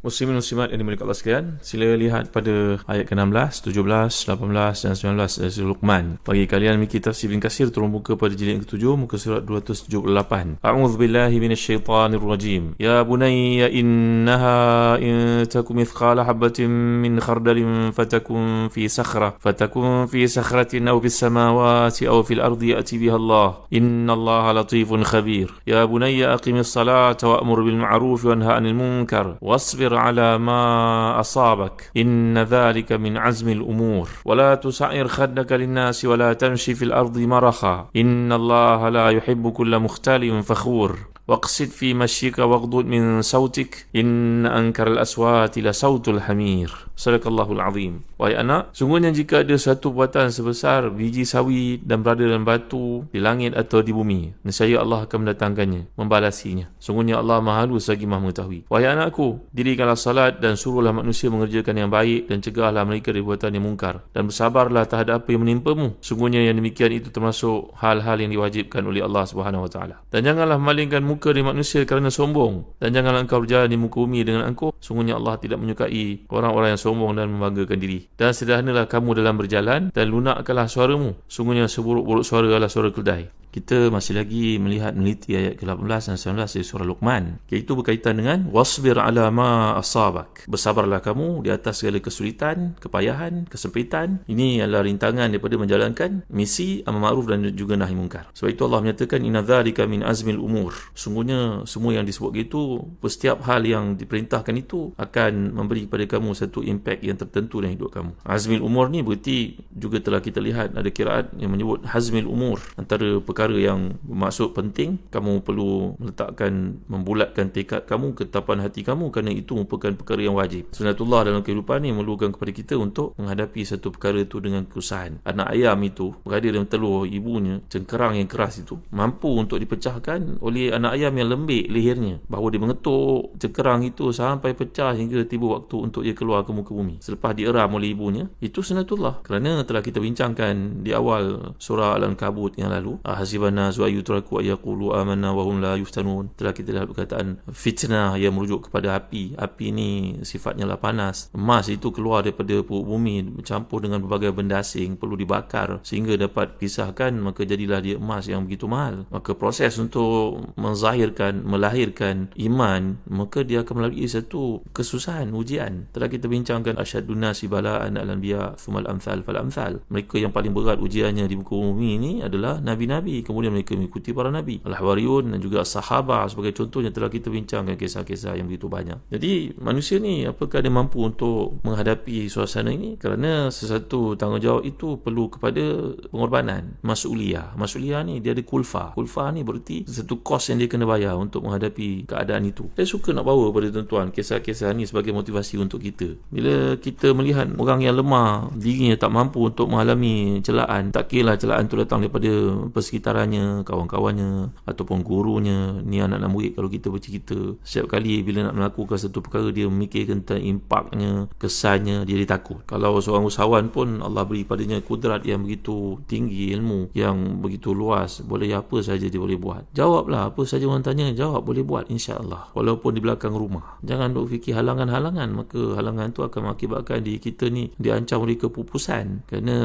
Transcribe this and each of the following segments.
Muslimin muslimat yang dimiliki Allah sekalian Sila lihat pada ayat ke-16, 17, 18 dan 19 dari surah Luqman. Bagi kalian mikir tafsir bin kasir Turun buka pada jilid ke-7 Muka surat 278 A'udhu billahi minasyaitanir rajim. Ya bunayya innaha In takum ithqala habbatin min khardalin Fatakun fi sakhra Fatakun fi sakhratin Au fi samawati Au fi al-ardi Ya'ti biha Allah. Inna Allah latifun khabir. Ya bunayya aqimis salata Wa'mur bil ma'ruf Wanha anil munkar. Wasbir واصبر على ما أصابك. إن ذلك من عزم الأمور. ولا تسعر خدك للناس ولا تمشي في الأرض مرخا. إن الله لا يحب كل مختال فخور. واقصد في مشيك واغضض من صوتك. إن أنكر الأصوات لصوت الحمير. Sadaqallahul Azim. Wahai anak Sungguhnya jika ada satu buatan sebesar Biji sawi dan berada dalam batu Di langit atau di bumi Nisaya Allah akan mendatangkannya Membalasinya. Sungguhnya Allah mahalus lagi maha mengetahui. Wahai anakku Dirikanlah salat dan suruhlah manusia mengerjakan yang baik Dan cegahlah mereka dari buatan yang mungkar. Dan bersabarlah terhadap apa yang menimpamu. Sungguhnya yang demikian itu termasuk Hal-hal yang diwajibkan oleh Allah SWT Dan janganlah memalingkan muka dari manusia kerana sombong. Dan janganlah engkau berjalan di muka bumi dengan angkuh. Sungguhnya Allah tidak menyukai orang-orang yang sombong dan membanggakan diri. Dan sederhanalah kamu dalam berjalan dan lunakkanlah suaramu. Sungguhnya seburuk-buruk suara adalah suara keldai kita masih lagi melihat meneliti ayat ke-18 dan 19 dari surah Luqman. Iaitu berkaitan dengan wasbir ala ma asabak. Bersabarlah kamu di atas segala kesulitan kepayahan kesempitan. Ini adalah rintangan daripada menjalankan misi amal ma'ruf dan juga nahi mungkar. Sebab itu Allah menyatakan inna dzalika min azmil umur. Sungguhnya semua yang disebut itu setiap hal yang diperintahkan itu akan memberi kepada kamu satu impact yang tertentu dalam hidup kamu. Azmil umur ni berarti juga telah kita lihat ada kiraat yang menyebut hazmil umur antara perkara perkara yang bermaksud penting kamu perlu meletakkan membulatkan tekad kamu ketapan hati kamu kerana itu merupakan perkara yang wajib. Sunatullah dalam kehidupan ini memerlukan kepada kita untuk menghadapi satu perkara itu dengan kesusahan anak ayam itu berada dalam telur ibunya cengkerang yang keras itu mampu untuk dipecahkan oleh anak ayam yang lembik lehernya. Bahawa dia mengetuk cengkerang itu sampai pecah hingga tiba waktu untuk dia keluar ke muka bumi. Selepas dieram oleh ibunya itu sunatullah. Kerana telah kita bincangkan di awal surah Al-Ankabut yang lalu ah, hasiban wa yutraku ay yaqulu amanna wa hum la yuftanun. Telah kita lihat perkataan fitnah yang merujuk kepada api. Api ini sifatnya lah panas. Emas itu keluar daripada perut bumi bercampur dengan berbagai benda asing perlu dibakar sehingga dapat pisahkan maka jadilah dia emas yang begitu mahal. Maka proses untuk menzahirkan melahirkan iman maka dia akan melalui satu kesusahan ujian. Telah kita bincangkan asyadun nasi balaan al-anbiya thumal amthal fal amthal mereka yang paling berat ujiannya di muka bumi ini adalah nabi-nabi kemudian mereka mengikuti para nabi. Al-hawariyun dan juga sahabat sebagai contohnya telah kita bincangkan kisah-kisah yang begitu banyak. Jadi manusia ni apakah dia mampu untuk menghadapi suasana ini? Kerana sesuatu tanggungjawab itu perlu kepada pengorbanan. Masuliah masuliah ni dia ada kulfa kulfa ni berarti satu kos yang dia kena bayar untuk menghadapi keadaan itu. Saya suka nak bawa pada tuan-tuan kisah-kisah ni sebagai motivasi untuk kita. Bila kita melihat orang yang lemah dirinya tak mampu untuk mengalami celaan tak kira celaan tu datang daripada persekitaran sekitaranya, kawan-kawannya ataupun gurunya, ni anak-anak murid kalau kita bercerita. Setiap kali bila nak melakukan satu perkara dia memikir tentang impaknya, kesannya, dia, dia takut. Kalau seorang usahawan pun Allah beri padanya kudrat yang begitu tinggi ilmu yang begitu luas, boleh apa saja dia boleh buat. Jawablah apa saja orang tanya, jawab boleh buat insya-Allah. Walaupun di belakang rumah. Jangan duk fikir halangan-halangan, maka halangan tu akan mengakibatkan diri kita ni diancam oleh kepupusan kerana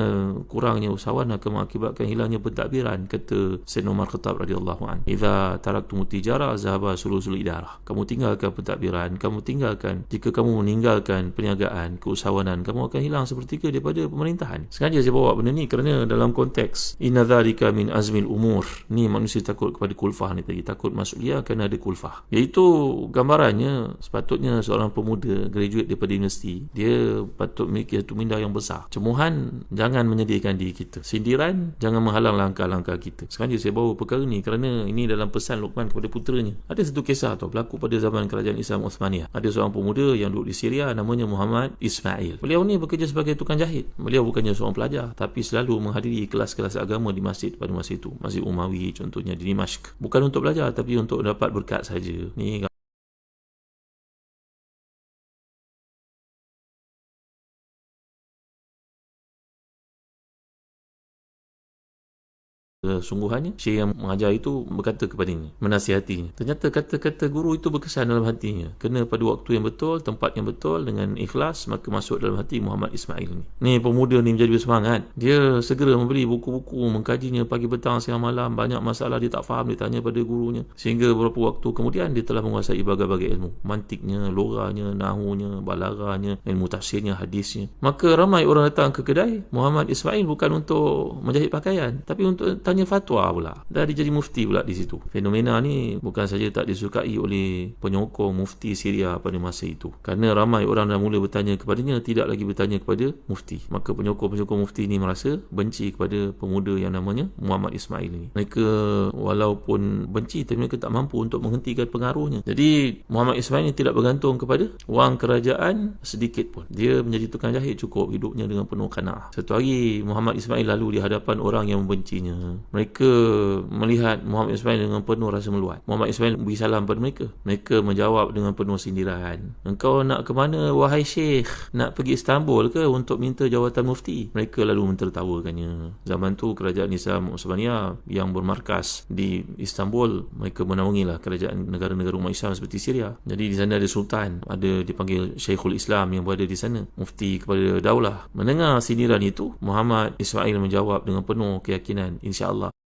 kurangnya usahawan akan mengakibatkan hilangnya pentadbiran kata kata Sayyidina Umar Khattab radhiyallahu an idza taraktum tijara zahaba sulusul idarah. Kamu tinggalkan pentadbiran kamu tinggalkan jika kamu meninggalkan perniagaan keusahawanan kamu akan hilang seperti daripada pemerintahan. Sengaja saya bawa benda ni kerana dalam konteks inna dzalika min azmil umur. Ni manusia takut kepada kulfah ni tadi takut masuliah kerana ada kulfah. Iaitu gambarannya sepatutnya seorang pemuda graduate daripada universiti dia patut memiliki satu minda yang besar. Cemuhan jangan menyedihkan diri kita. Sindiran jangan menghalang langkah-langkah kita. Sekarang saya bawa perkara ni kerana ini dalam pesan Luqman kepada puteranya. Ada satu kisah tu berlaku pada zaman kerajaan Islam Uthmaniyah. Ada seorang pemuda yang duduk di Syria namanya Muhammad Ismail. Beliau ni bekerja sebagai tukang jahit. Beliau bukannya seorang pelajar tapi selalu menghadiri kelas-kelas agama di masjid pada masa itu. Masjid Umawi contohnya di Dimashq. Bukan untuk belajar tapi untuk dapat berkat saja. Ni sungguhannya Syekh yang mengajar itu berkata kepadanya menasihatinya. Ternyata kata-kata guru itu berkesan dalam hatinya. Kena pada waktu yang betul tempat yang betul dengan ikhlas maka masuk dalam hati Muhammad Ismail ni. Ni pemuda ni menjadi bersemangat. Dia segera membeli buku-buku mengkajinya pagi petang siang malam. Banyak masalah dia tak faham dia tanya pada gurunya. Sehingga beberapa waktu kemudian dia telah menguasai berbagai-bagai ilmu. Mantiknya loranya nahunya balaranya ilmu tafsirnya hadisnya. Maka ramai orang datang ke kedai. Muhammad Ismail bukan untuk menjahit pakaian tapi untuk tanya fatwa pula. Dah dia jadi mufti pula di situ. Fenomena ni bukan saja tak disukai oleh penyokong mufti Syria pada masa itu. Kerana ramai orang dah mula bertanya kepadanya tidak lagi bertanya kepada mufti. Maka penyokong-penyokong mufti ni merasa benci kepada pemuda yang namanya Muhammad Ismail ni. Mereka walaupun benci tapi mereka tak mampu untuk menghentikan pengaruhnya. Jadi Muhammad Ismail ni tidak bergantung kepada wang kerajaan sedikit pun. Dia menjadi tukang jahit cukup hidupnya dengan penuh kanah. Satu hari Muhammad Ismail lalu di hadapan orang yang membencinya mereka melihat Muhammad Ismail dengan penuh rasa meluat. Muhammad Ismail beri salam kepada mereka. Mereka menjawab dengan penuh sindiran. Engkau nak ke mana wahai syekh? Nak pergi Istanbul ke untuk minta jawatan mufti? Mereka lalu mentertawakannya. Zaman tu kerajaan Islam Osmania yang bermarkas di Istanbul, mereka menaungilah kerajaan negara-negara umat Islam seperti Syria. Jadi di sana ada sultan, ada dipanggil Syekhul Islam yang berada di sana, mufti kepada daulah. Mendengar sindiran itu, Muhammad Ismail menjawab dengan penuh keyakinan, الله.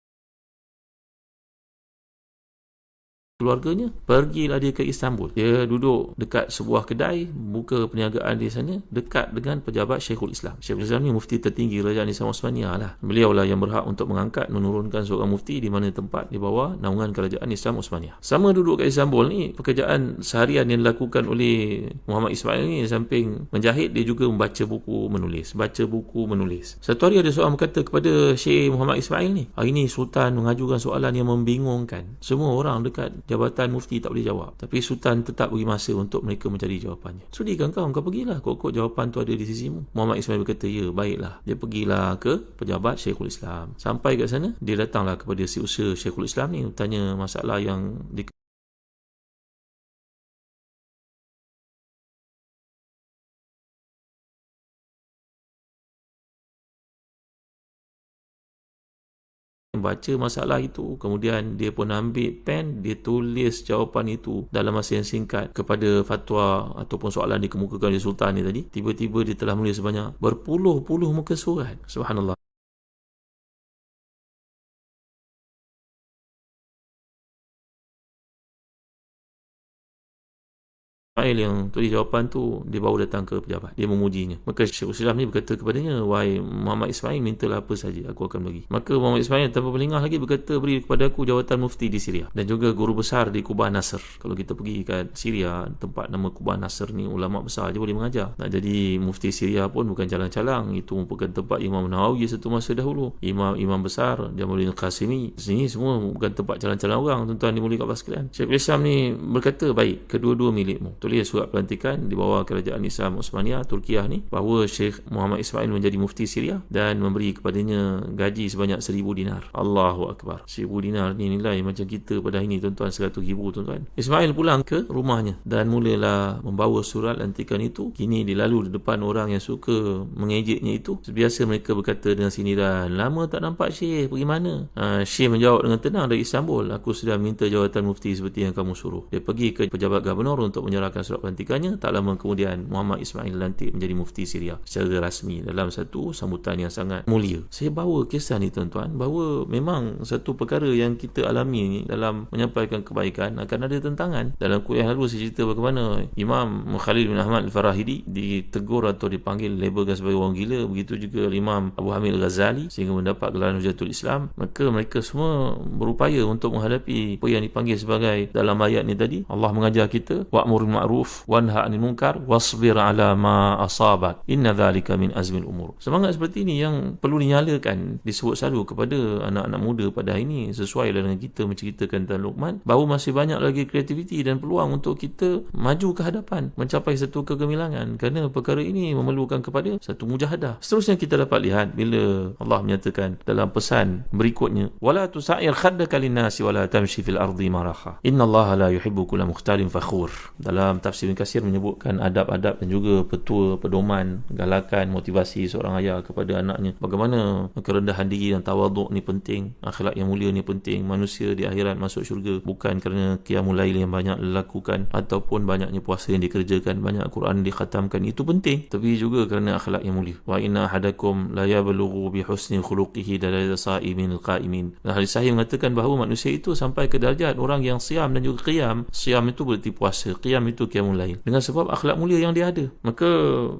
Keluarganya pergilah dia ke Istanbul. Dia duduk dekat sebuah kedai buka perniagaan di sana dekat dengan pejabat Syekhul Islam. Syekhul Islam ni mufti tertinggi kerajaan Islam Osmania lah. Beliau lah yang berhak untuk mengangkat menurunkan seorang mufti di mana tempat di bawah naungan kerajaan Islam Osmania. Sama duduk kat Istanbul ni pekerjaan seharian yang dilakukan oleh Muhammad Ismail ni samping menjahit dia juga membaca buku menulis. Baca buku menulis. Satu hari ada seorang berkata kepada Syekh Muhammad Ismail ni hari ni Sultan mengajukan soalan yang membingungkan. Semua orang dekat jabatan mufti tak boleh jawab. Tapi sultan tetap bagi masa untuk mereka mencari jawapannya. Sudi kan kau? Kau pergilah. Kok-kok jawapan tu ada di sisimu. Muhammad Ismail berkata, ya baiklah. Dia pergilah ke pejabat Syekhul Islam. Sampai kat sana, dia datanglah kepada si usaha Syekhul Islam ni. Tanya masalah yang di baca masalah itu kemudian dia pun ambil pen dia tulis jawapan itu dalam masa yang singkat kepada fatwa ataupun soalan dikemukakan oleh sultan ni tadi. Tiba-tiba dia telah menulis sebanyak berpuluh-puluh muka surat. Subhanallah Ismail yang tulis jawapan tu dia baru datang ke pejabat. Dia memujinya. Maka Syekh Islam ni berkata kepadanya wahai Muhammad Ismail mintalah apa saja aku akan bagi. Maka Muhammad Ismail tanpa melingah lagi berkata beri kepada aku jawatan mufti di Syria dan juga guru besar di Kubah Nasr kalau kita pergi ke Syria tempat nama Kubah Nasr ni ulama besar je boleh mengajar. Nak jadi mufti Syria pun bukan calang-calang itu merupakan tempat Imam Nawawi satu masa dahulu. Imam-imam besar Jamaluddin Qasimi sini semua bukan tempat calang-calang orang tuan-tuan dimuliakan Allah sekalian. Syekh Islam ni berkata baik kedua-dua milikmu tulis surat pelantikan di bawah kerajaan Islam Osmania Turkiah ni bahawa Syekh Muhammad Ismail menjadi mufti Syria dan memberi kepadanya gaji sebanyak seribu dinar. Allahu Akbar. Seribu dinar ni nilai macam kita pada hari ni tuan-tuan seratus ribu tuan-tuan. Ismail pulang ke rumahnya dan mulalah membawa surat lantikan itu. Kini dilalu di depan orang yang suka mengejeknya itu. Biasa mereka berkata dengan sindiran lama tak nampak Syekh pergi mana? Ha, Syekh menjawab dengan tenang dari Istanbul aku sudah minta jawatan mufti seperti yang kamu suruh. Dia pergi ke pejabat gubernur untuk menyerahkan menyerahkan surat pelantikannya tak lama kemudian Muhammad Ismail lantik menjadi mufti Syria secara rasmi dalam satu sambutan yang sangat mulia. Saya bawa kisah ni tuan-tuan bahawa memang satu perkara yang kita alami ni dalam menyampaikan kebaikan akan ada tentangan. Dalam kuliah lalu saya cerita bagaimana Imam Khalil bin Ahmad Al-Farahidi ditegur atau dipanggil labelkan sebagai orang gila. Begitu juga Imam Abu Hamid Al-Ghazali sehingga mendapat gelaran Hujatul Islam. Maka mereka semua berupaya untuk menghadapi apa yang dipanggil sebagai dalam ayat ni tadi Allah mengajar kita wa'mur ma'ruf ma'ruf wanha 'anil munkar wasbir 'ala ma asabak. Inna dhalika min azmil umur. Semangat seperti ini yang perlu dinyalakan disebut selalu kepada anak-anak muda pada hari ini sesuai dengan kita menceritakan tentang Luqman bahawa masih banyak lagi kreativiti dan peluang untuk kita maju ke hadapan mencapai satu kegemilangan. Kerana perkara ini memerlukan kepada satu mujahadah. Seterusnya kita dapat lihat bila Allah menyatakan dalam pesan berikutnya wala tusair khaddaka linnasi wala tamshi fil ardi maraha. Innallaha la yuhibbu kulla mukhtalin fakhur. Dalam tafsir Ibn Katsir menyebutkan adab-adab dan juga petua pedoman galakan motivasi seorang ayah kepada anaknya. Bagaimana kerendahan diri dan tawaduk ni penting akhlak yang mulia ni penting manusia di akhirat masuk syurga. Bukan kerana qiyamul lail yang banyak dilakukan ataupun banyaknya puasa yang dikerjakan banyak Quran dikhatamkan. Itu penting tapi juga kerana akhlak yang mulia. Wa inna ahadakum la yablughu bi husni khuluqihi darajat sa'imin qa'imin. Dan hadis sahih mengatakan bahawa manusia itu sampai ke darjat orang yang siam dan juga qiyam. Siam itu berarti puasa qiyam itu qiyamul lail dengan sebab akhlak mulia yang dia ada. Maka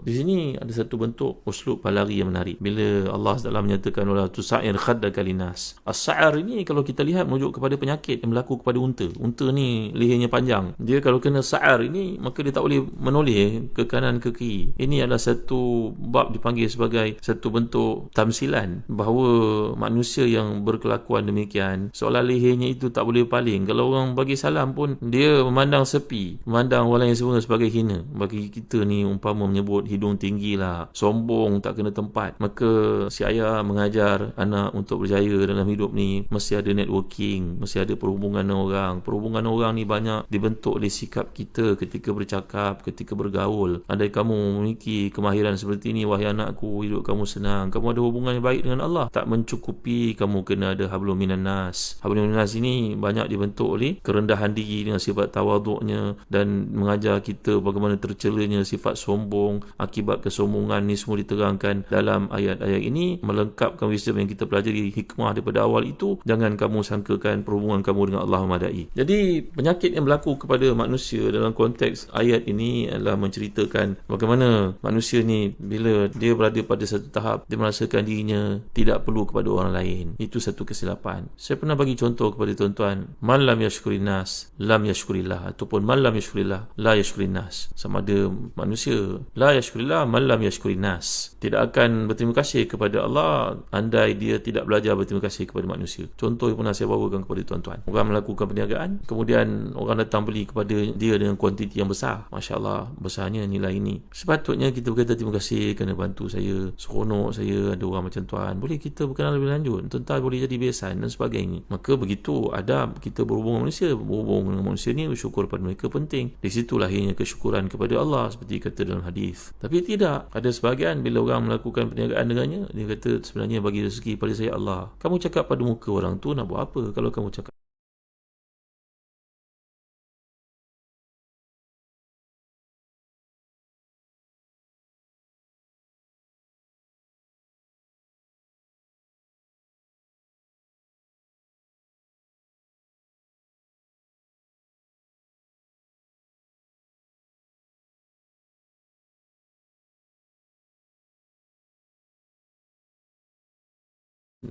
di sini ada satu bentuk uslub palari yang menarik. Bila Allah SWT menyatakan wala tusair khaddaka linas as-sa'ar ini kalau kita lihat merujuk kepada penyakit yang berlaku kepada unta. Unta ni lehernya panjang. Dia kalau kena sa'ar ini maka dia tak boleh menoleh ke kanan ke kiri. Ini adalah satu bab dipanggil sebagai satu bentuk tamsilan bahawa manusia yang berkelakuan demikian seolah lehernya itu tak boleh paling. Kalau orang bagi salam pun dia memandang sepi memandang orang yang semua sebagai hina. Bagi kita ni umpama menyebut hidung tinggi lah sombong tak kena tempat. Maka si ayah mengajar anak untuk berjaya dalam hidup ni mesti ada networking mesti ada perhubungan dengan orang. Perhubungan orang ni banyak dibentuk oleh sikap kita ketika bercakap ketika bergaul. Andai kamu memiliki kemahiran seperti ini wahai anakku hidup kamu senang. Kamu ada hubungan yang baik dengan Allah. Tak mencukupi kamu kena ada hablum minan nas hablum minan nas ini banyak dibentuk oleh kerendahan diri dengan sifat tawaduknya dan mengajar kita bagaimana tercelanya sifat sombong akibat kesombongan ni semua diterangkan dalam ayat-ayat ini melengkapkan wisdom yang kita pelajari hikmah daripada awal itu jangan kamu sangkakan perhubungan kamu dengan Allah memadai jadi penyakit yang berlaku kepada manusia dalam konteks ayat ini adalah menceritakan bagaimana manusia ni bila dia berada pada satu tahap dia merasakan dirinya tidak perlu kepada orang lain. Itu satu kesilapan. Saya pernah bagi contoh kepada tuan-tuan man lam yashkurin nas lam yashkurillah ataupun man lam yashkurillah la yashkurin nas. Sama ada manusia. La yashkurillah man lam yashkurin nas. Tidak akan berterima kasih kepada Allah. Andai dia tidak belajar berterima kasih kepada manusia. Contoh yang pernah saya bawakan kepada tuan-tuan. Orang melakukan perniagaan kemudian orang datang beli kepada dia dengan kuantiti yang besar. Masya Allah besarnya nilai ini. Sepatutnya kita berkata terima kasih kerana bantu saya seronok saya. Ada orang macam tuan boleh kita berkenal lebih lanjut? Tuan boleh jadi besan dan sebagainya. Maka begitu adab kita berhubung dengan manusia. Berhubung dengan manusia ni bersyukur pada mereka penting. Di situ lahirnya kesyukuran kepada Allah seperti kata dalam hadis. Tapi tidak ada sebahagian bila orang melakukan perniagaan dengannya dia kata sebenarnya bagi rezeki pada saya Allah. Kamu cakap pada muka orang tu nak buat apa? Kalau kamu cakap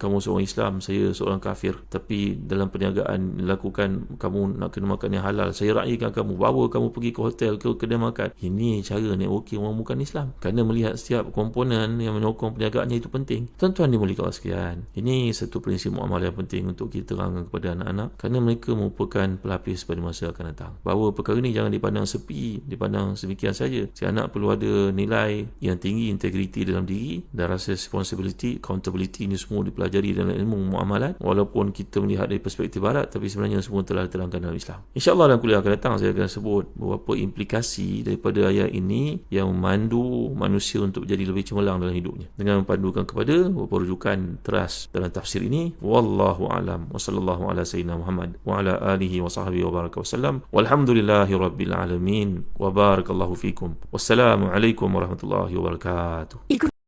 kamu seorang Islam, saya seorang kafir. Tapi dalam perniagaan lakukan kamu nak kena makan yang halal. Saya raikan kamu, bawa kamu pergi ke hotel ke kedai makan. Ini cara networking orang bukan Islam. Kerana melihat setiap komponen yang menyokong perniagaannya itu penting. Tuan-tuan dimulikan sekalian ini satu prinsip muamalah yang penting untuk kita terangkan kepada anak-anak. Kerana mereka merupakan pelapis pada masa akan datang. Bahawa perkara ini jangan dipandang sepi dipandang sedemikian saja. Si anak perlu ada nilai yang tinggi integriti dalam diri dan rasa responsibility accountability ini semua dipelajari pelajari dalam ilmu muamalat walaupun kita melihat dari perspektif barat tapi sebenarnya semua telah diterangkan dalam Islam. insyaAllah dalam kuliah akan datang saya akan sebut beberapa implikasi daripada ayat ini yang memandu manusia untuk jadi lebih cemerlang dalam hidupnya. Dengan mempandukan kepada beberapa rujukan teras dalam tafsir ini wallahu alam. Wa sallallahu ala sayyidina Muhammad wa ala alihi wa sahbihi wa baraka wasallam. Walhamdulillahi rabbil alamin. Wa barakallahu fikum. Wassalamu alaikum warahmatullahi wabarakatuh